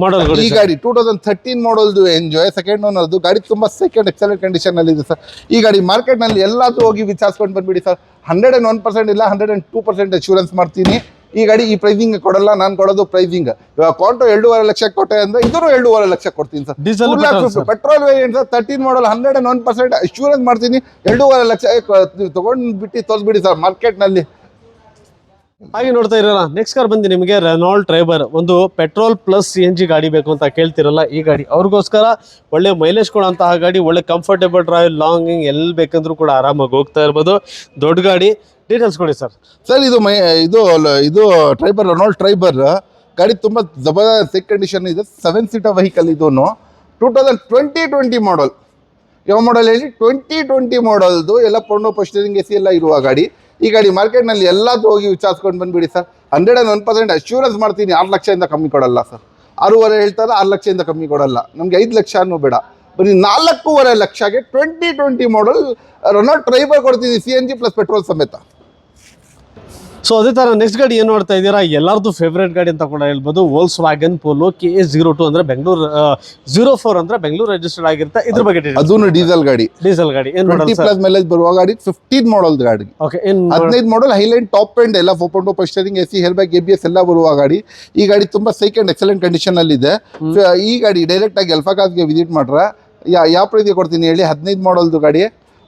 ಈ ಗಾಡಿ ಟೂ ತೌಸಂಡ್ ಥರ್ಟೀನ್ ಮಾಡಲ್ದು ಎಂಜಾಯ್ ಸೆಕೆಂಡ್ ಓನರ್ದು ಗಾಡಿ ತುಂಬ ಸೆಕೆಂಡ್ ಎಕ್ಸಲೆಂಟ್ ಕಂಡೀಷನಲ್ಲಿ ಇದೆ ಸರ್. ಈ ಗಾಡಿ ಮಾರ್ಕೆಟ್ನಲ್ಲಿ ಎಲ್ಲಾದರೂ ಹೋಗಿ ವಿಚಾರಿಸ್ಕೊಂಡು ಬಂದ್ಬಿಡಿ sir. Hundred and one percent ಇಲ್ಲ hundred and two percent insurance ಮಾಡ್ತೀನಿ. ಈ ಗಾಡಿ ಈ ಪ್ರೈಸಿಂಗ್ ಕೊಡಲ್ಲ ನಾನು ಕೊಡೋದು ಪ್ರೈಸಿಂಗ್ ಇವಾಗ ಕಾಂಟೋ ಎರಡೂವರೆ ಲಕ್ಷ ಕೊಟ್ಟೆ ಅಂದ್ರೆ ಇದನ್ನು ಎರಡೂವರೆ ಲಕ್ಷ ಕೊಡ್ತೀನಿ sir. Diesel petrol variant sir thirteen model hundred and one percent insurance ಮಾಡ್ತೀನಿ. ಎರಡೂವರೆ ಲಕ್ಷ ತಗೊಂಡ್ಬಿಟ್ಟು ತೋರಿಸ್ಬಿಡಿ ಸರ್ ಮಾರ್ಕೆಟ್ನಲ್ಲಿ. ಹಾಗೆ ನೋಡ್ತಾ ಇರಲ್ಲ ನೆಕ್ಸ್ಟ್ ಕಾರ್ ಬಂದು ನಿಮಗೆ ರೆನಾಲ್ಡ್ ಟ್ರೈಬರ್ ಒಂದು petrol plus C N G ಗಾಡಿ ಬೇಕು ಅಂತ ಕೇಳ್ತಿರಲ್ಲ ಈ ಗಾಡಿ. ಅವ್ರಿಗೋಸ್ಕರ ಒಳ್ಳೆ ಮೈಲೇಜ್ ಕೊಡೋಂತಹ ಗಾಡಿ ಒಳ್ಳೆ ಕಂಫರ್ಟೇಬಲ್ ಡ್ರೈವ್ ಲಾಂಗಿಂಗ್ ಎಲ್ಲಿ ಬೇಕಂದ್ರೂ ಕೂಡ ಆರಾಮಾಗಿ ಹೋಗ್ತಾ ಇರ್ಬೋದು. ದೊಡ್ಡ ಗಾಡಿ. ಡೀಟೇಲ್ಸ್ ಕೊಡಿ ಸರ್ ಸರ್ ಇದು ಮೈ, ಇದು ಇದು ಟ್ರೈಬರ್ ರೊನಾಲ್ಡ್ ಟ್ರೈಬರ್ ಗಾಡಿ ತುಂಬ ಜಬರ್ದಸ್ತ್ ಕಂಡೀಷನ್ ಇದೆ. ಸೆವೆನ್ ಸೀಟರ್ ವೆಹಿಕಲ್ ಇದು two thousand twenty twenty model ಯಾವ ಮಾಡಲ್ ಹೇಳಿ? ಟ್ವೆಂಟಿ ಟ್ವೆಂಟಿ ಮಾಡಲ್ದು ಎಲ್ಲ ಪೊಂಡು ಪಸ್ಟರಿಂಗ್ ಎ ಸಿ ಎಲ್ಲ ಇರುವ ಗಾಡಿ. ಈ ಗಾಡಿ ಮಾರ್ಕೆಟ್ನಲ್ಲಿ ಎಲ್ಲದೂ ಹೋಗಿ ವಿಚಾರಿಸ್ಕೊಂಡು ಬಂದುಬಿಡಿ sir hundred and one percent assurance ಮಾಡ್ತೀನಿ. ಆರು ಲಕ್ಷದಿಂದ ಕಮ್ಮಿ ಕೊಡಲ್ಲ ಸರ್ ಆರೂವರೆ ಹೇಳ್ತಾರೆ, ಆರು ಲಕ್ಷದಿಂದ ಕಮ್ಮಿ ಕೊಡಲ್ಲ. ನಮಗೆ ಐದು ಲಕ್ಷ ಅನ್ನೂ ಬೇಡ. ಬರೀ ನಾಲ್ಕೂವರೆ ಲಕ್ಷಗೆ twenty twenty model Renault Triber ಕೊಡ್ತೀನಿ. C N G plus petrol ಸಮೇತ. ಸೊ ಅದೇ ತರ ನೆಕ್ಸ್ಟ್ ಗಾಡಿ ಏನು ನೋಡ್ತಾ ಇದ್ದೀರಾ? ಎಲ್ಲರದು ಫೇವ್ರೇಟ್ ಗಾಡಿ ಅಂತ ಕೂಡ ಹೇಳ್ಬೋದು. Volkswagen Polo K S zero two ಅಂದ್ರೆ ಬೆಂಗಳೂರು ಜೀರೋ ಫೋರ್ ಅಂದ್ರೆ ಬೆಂಗಳೂರು ರಿಜಿಸ್ಟರ್ಡ್ ಆಗಿರುತ್ತೆ. ಇದ್ರ ಬಗ್ಗೆ ಅದೂ ಡೀಸೆಲ್ ಗಾಡಿ. ಡೀಸೆಲ್ ಗಾಡಿ. ಏನು ಟ್ವೆಂಟಿ ಪ್ಲಸ್ ಮೈಲೇಜ್ ಬರುವ ಗಾಡಿ ಫಿಫ್ಟೀನ್ ಮಾಡಲ್ ಗಾಡಿ. ಓಕೆ ಹದಿನೈದು ಮಾಡಲ್ ಹೈಲೈನ್ ಟಾಪ್ ಎಂಡ್ ಎಲ್ಲ four point power steering A C air bag A B S ಎಲ್ಲ ಬರುವ ಗಾಡಿ. ಈ ಗಾಡಿ ತುಂಬಾ ಸೈಕ್ ಅಂಡ್ ಎಕ್ಸಲೆಂಟ್ ಕಂಡೀಷನ್ ಅಲ್ಲಿ ಇದೆ. ಈ ಗಾಡಿ ಡೈರೆಕ್ಟ್ ಆಗಿ ಎಲ್ಫಾಕಾಸ್ಗೆ ವಿಸಿಟ್ ಮಾಡ್ರೆ. ಯಾ ಯಾವ ಪ್ರೀತಿ ಕೊಡ್ತೀನಿ ಹೇಳಿ ಹದಿನೈದು ಮಾಡಲ್ದು ಗಾಡಿ.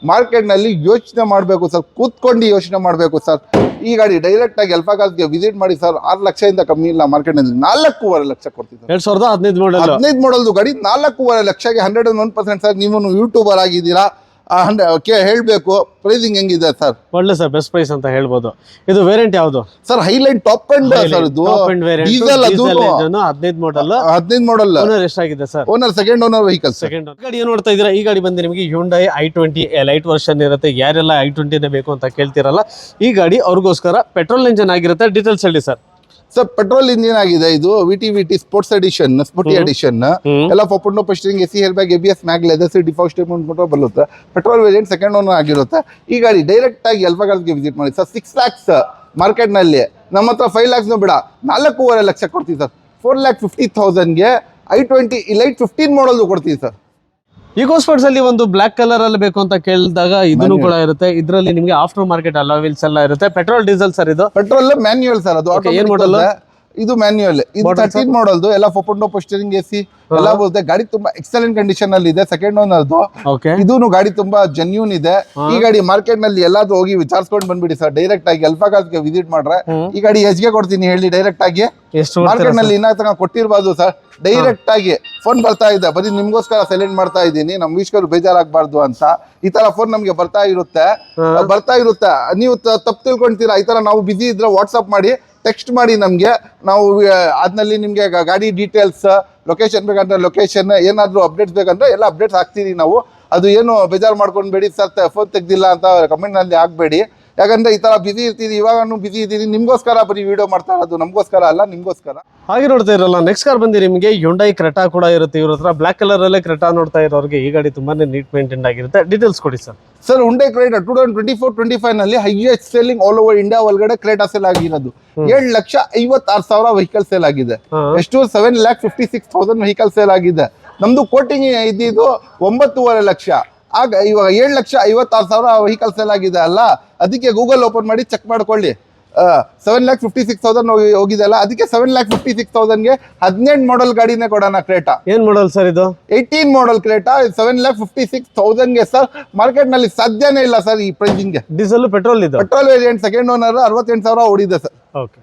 ಮಾರ್ಕೆಟ್ನಲ್ಲಿ ಯೋಚನೆ ಮಾಡಬೇಕು ಸರ್ ಕೂತ್ಕೊಂಡು ಯೋಚನೆ ಮಾಡಬೇಕು ಸರ್ ಈ ಗಾಡಿ ಡೈರೆಕ್ಟ್ ಆಗಿ ಎಲ್ಫಾಕಾಸ್ಗೆ ವಿಸಿಟ್ ಮಾಡಿ ಸರ್ ಆರು ಲಕ್ಷದಿಂದ ಕಮ್ಮಿ ಇಲ್ಲ ಮಾರ್ಕೆಟ್ನಲ್ಲಿ ನಾಲ್ಕೂವರೆ ಲಕ್ಷ ಕೊಡ್ತಿದ್ದಾರೆ ಎರಡು ಸಾವಿರದ ಹದಿನೈದು ಮಾಡಲ್ ಹದಿನೈದು ಮಾಡಲ್ದು ಗಾಡಿ ನಾಲ್ಕೂವರೆ ಲಕ್ಷಕ್ಕೆ hundred and one percent sir ನೀವು ಯೂಟ್ಯೂಬರ್ ಆಗಿದ್ದೀರಾ? ಹಂಡ್ರೆ ಹೇಳಬೇಕು. ಪ್ರೈಸಿಂಗ್ ಹೆಂಗಿದೆ ಸರ್ ಒಳ್ಳೆ ಸರ್ ಬೆಸ್ಟ್ ಪ್ರೈಸ್ ಅಂತ ಹೇಳ್ಬೋದು. ಇದು ವೇರಿಯಂಟ್ ಯಾವುದು? Sir highline top end sir ಇದು ಡೀಸೆಲ್ ಅದು. ಹದಿನೈದು ಮಾಡಲ್ ಹದಿನೈದು ಮಾಡಲ್ ಓನರ್ ಎಷ್ಟಾಗಿದೆ sir owner second owner vehicle second ಗಾಡಿ ಏನ್ ನೋಡ್ತಾ ಇದ್ದೀರಾ? ಈ ಗಾಡಿ ಬಂದು ನಿಮಗೆ Hyundai i twenty elite version ಇರುತ್ತೆ. ಯಾರೆಲ್ಲ ಐ ಟ್ವೆಂಟಿನೇ ಬೇಕು ಅಂತ ಕೇಳ್ತಿರಲ್ಲ ಈ ಗಾಡಿ ಅವ್ರಿಗೋಸ್ಕರ ಪೆಟ್ರೋಲ್ ಇಂಜನ್ ಆಗಿರುತ್ತೆ. ಡೀಟೇಲ್ಸ್ ಹೇಳಿ ಸರ್ ಸರ್ ಪೆಟ್ರೋಲ್ ಇಂಜಿನ್ ಆಗಿದೆ ಇದು VT VT sports edition sporty edition. ಎಲ್ಲ ಫೋಪೋ power steering AC C air bag ABS mag leather seat defrost motor ಬರುತ್ತೆ. ಪೆಟ್ರೋಲ್ ವೇರಿಯಂಟ್ ಸೆಕೆಂಡ್ ಓನರ್ ಆಗಿರುತ್ತೆ. ಈ ಗಾಡಿ ಡೈರೆಕ್ಟ್ ಆಗಿ ಎಲ್ಫಾಗಲ್ಸ್ಗೆ ವಿಸಿಟ್ ಮಾಡಿ. ಸರ್ ಸಿಕ್ಸ್ ಲ್ಯಾಕ್ಸ್ ಮಾರ್ಕೆಟ್ನಲ್ಲಿ ನಮ್ಮ ಹತ್ರ ಫೈವ್ ಲ್ಯಾಕ್ಸ್ನು ಬಿಡ. ನಾಲ್ಕೂವರೆ ಲಕ್ಷ ಕೊಡ್ತೀವಿ ಸರ್ ಫೋರ್ ಲ್ಯಾಕ್ ಫಿಫ್ಟಿ ತೌಸಂಡ್ಗೆ ಐ ಟ್ವೆಂಟಿ ಲೈಟ್ ಫಿಫ್ಟೀನ್ ಮಾಡಲ್ದು ಕೊಡ್ತೀವಿ ಸರ್ ಈಗೋ ಸ್ಪೋರ್ಟ್ಸ್ ಅಲ್ಲಿ ಒಂದು ಬ್ಲಾಕ್ ಕಲರ್ ಅಲ್ಲಿ ಬೇಕು ಅಂತ ಕೇಳಿದಾಗ ಇದನ್ನು ಕೂಡ ಇರುತ್ತೆ. ಇದರಲ್ಲಿ ನಿಮಗೆ ಆಫ್ಟರ್ ಮಾರ್ಕೆಟ್ ಅಲಾವಿಲ್ಸ್ ಎಲ್ಲ ಇರುತ್ತೆ. ಪೆಟ್ರೋಲ್ ಡೀಸೆಲ್ ಸರ್ ಇದು. ಪೆಟ್ರೋಲ್ ಮ್ಯಾನ್ಯುಯಲ್ ಸರ್ ಅದು ಏನ್? ಬರುತ್ತೆ. ಇದು ಮ್ಯಾನ್ಯುಯಲ್ ಇದು ತರ್ಟೀನ್ ಮಾಡಲ್ದು ಎಲ್ಲ ಫೋಪೊಂಡೋ ಪೋಸ್ಟರಿಂಗ್ ಎ ಸಿ ಎಲ್ಲ ಬರುತ್ತೆ. ಗಾಡಿ ತುಂಬಾ ಎಕ್ಸಲೆಂಟ್ ಕಂಡೀಷನ್ ಅಲ್ಲಿ ಇದೆ ಸೆಕೆಂಡ್ ಓನರ್ದು ಇದೂನು ಗಾಡಿ ತುಂಬಾ ಜೆನ್ಯೂನ್ ಇದೆ. ಈ ಗಾಡಿ ಮಾರ್ಕೆಟ್ನಲ್ಲಿ ಎಲ್ಲಾದ್ರೂ ಹೋಗಿ ವಿಚಾರಿಸ್ಕೊಂಡು ಬಂದ್ಬಿಡಿ ಸರ್ ಡೈರೆಕ್ಟ್ ಆಗಿ ಎಲ್ಫಾಗಾಸ್ಗೆ ವಿಸಿಟ್ ಮಾಡ್ರೆ. ಈ ಗಾಡಿ ಹೆಜ್ಗೆ ಕೊಡ್ತೀನಿ ಹೇಳಿ ಡೈರೆಕ್ಟ್ ಆಗಿ. ಮಾರ್ಕೆಟ್ನಲ್ಲಿ ಇನ್ನ ತನಕ ಕೊಟ್ಟಿರ್ಬಾರ್ದು ಸರ್ ಡೈರೆಕ್ಟ್ ಆಗಿ ಫೋನ್ ಬರ್ತಾ ಇದೆ. ಬರೀ ನಿಮ್ಗೋಸ್ಕರ ಸೆಲೆಕ್ಟ್ ಮಾಡ್ತಾ ಇದ್ದೀನಿ. ನಮ್ ವೀಕ್ಷಕರು ಬೇಜಾರಾಗಬಾರ್ದು ಅಂತ. ಈ ತರ ಫೋನ್ ನಮ್ಗೆ ಬರ್ತಾ ಇರುತ್ತೆ. ಬರ್ತಾ ಇರುತ್ತೆ. ನೀವು ತಪ್ಪು ತಿಳ್ಕೊಂತೀರಾ? ಈ ತರ ನಾವು ಬಿಸಿ ಇದ್ರೆ ವಾಟ್ಸ್ಆಪ್ ಮಾಡಿ. ಟೆಕ್ಸ್ಟ್ ಮಾಡಿ ನಮಗೆ. ನಾವು ಅದ್ನಲ್ಲಿ ನಿಮಗೆ ಗಾಡಿ ಡೀಟೇಲ್ಸ್ ಲೊಕೇಶನ್ ಬೇಕಂದ್ರೆ ಲೊಕೇಶನ್ ಏನಾದರೂ ಅಪ್ಡೇಟ್ಸ್ ಬೇಕಂದ್ರೆ ಎಲ್ಲ ಅಪ್ಡೇಟ್ಸ್ ಹಾಕ್ತೀವಿ ನಾವು. ಅದು ಏನು ಬೇಜಾರು ಮಾಡ್ಕೊಂಡ್ಬೇಡಿ, ಸರ್ ಫೋನ್ ತೆಗ್ದಿಲ್ಲ ಅಂತ ಕಮೆಂಟ್ನಲ್ಲಿ ಹಾಕ್ಬೇಡಿ. ಯಾಕಂದ್ರೆ ಈ ತರ ಬಿಸಿ ಇವಾಗ ಇವಾಗೂ ಬಿಸಿ ಇದ್ದೀನಿ ನಿಮ್ಗೋಸ್ಕರ ಬರೀ ವಿಡಿಯೋ ಮಾಡ್ತಾ ಇರೋದು ನಮ್ಗೋಸ್ಕರ ಅಲ್ಲ ನಿಮ್ಗೋಸ್ಕರ. ಹಾಗೆ ನೋಡ್ತಾ ಇರಲ್ಲ ನೆಕ್ಸ್ಟ್ ಕಾರ್ ಬಂದಿ ನಿಮಗೆ ಯುಂಡೈ ಕ್ರೆಟಾ ಕೂಡ ಇರುತ್ತೆ. ಇವ್ರ ಹತ್ರ ಬ್ಲಾಕ್ ಕಲರ್ ಅಲ್ಲೇ ಕ್ರೆಟಾ ನೋಡ್ತಾ ಇರೋರಿಗೆ ಈ ಗಾಡಿ ತುಂಬಾನೇ ನೀಟ್ ಮೇಂಟೈನ್ ಆಗಿರುತ್ತೆ. ಡೀಟೇಲ್ಸ್ ಕೊಡಿ ಸರ್. ಸರ್ ಉಂಡೆ Creta two thousand twenty four twenty ಫೈವ್ನಲ್ಲಿ highest selling all over India ಒಳಗಡೆ ಕ್ರೇಟಾ ಸೇಲ್ ಆಗಿರೋದು. ಏಳು ಲಕ್ಷ ಐವತ್ತಾರು ಸಾವಿರ ವೆಹಿಕಲ್ ಸೇಲ್ ಆಗಿದೆ. ಎಷ್ಟು seven lakh fifty six thousand vehicle sale ಆಗಿದೆ. ನಮ್ದು ಕೋಟಿಂಗ್ ಇದ್ದಿದ್ದು ಒಂಬತ್ತೂವರೆ ಲಕ್ಷ. ಆಗ ಇವಾಗ ಏಳು ಲಕ್ಷ ಐವತ್ತಾರು ಸಾವಿರ ವೆಹಿಕಲ್ ಸೇಲ್ ಆಗಿದೆ ಅಲ್ಲ? ಅದಕ್ಕೆ ಗೂಗಲ್ ಓಪನ್ ಮಾಡಿ ಚೆಕ್ ಮಾಡ್ಕೊಳ್ಳಿ. Seven lakh fifty six thousand ಹೋಗಿದೆ ಅಲ್ಲ? ಅದಕ್ಕೆ ಸೆವೆನ್ ಲ್ಯಾಕ್ ಫಿಫ್ಟಿ ಸಿಕ್ಸ್ ತೌಸಂಡ್ಗೆ ಹದಿನೆಂಟು ಮಾಡಲ್ ಗಾಡಿನೇ ಕೊಡೋಣ ಕ್ರೇಟಾ ಏನ್ ಮಾಡಲ್ ಸರ್ ಇದು? Eighteen model Creta seven lakh fifty six ತೌಸಂಡ್ಗೆ sir ಮಾರ್ಕೆಟ್ನಲ್ಲಿ ಸಾಧ್ಯನೇ ಇಲ್ಲ ಸರ್ ಈ ಪ್ರೈಸಿಂಗ್ಗೆ ಡೀಸೆಲ್ ಪೆಟ್ರೋಲ್ ಇದೆ? ಪೆಟ್ರೋಲ್ ವೇರಿಯಂಟ್ ಸೆಕೆಂಡ್ ಓನರ್ ಅರವತ್ತೆಂಟು ಸಾವಿರ ಓಡಿದೆ ಸರ್ ಓಕೆ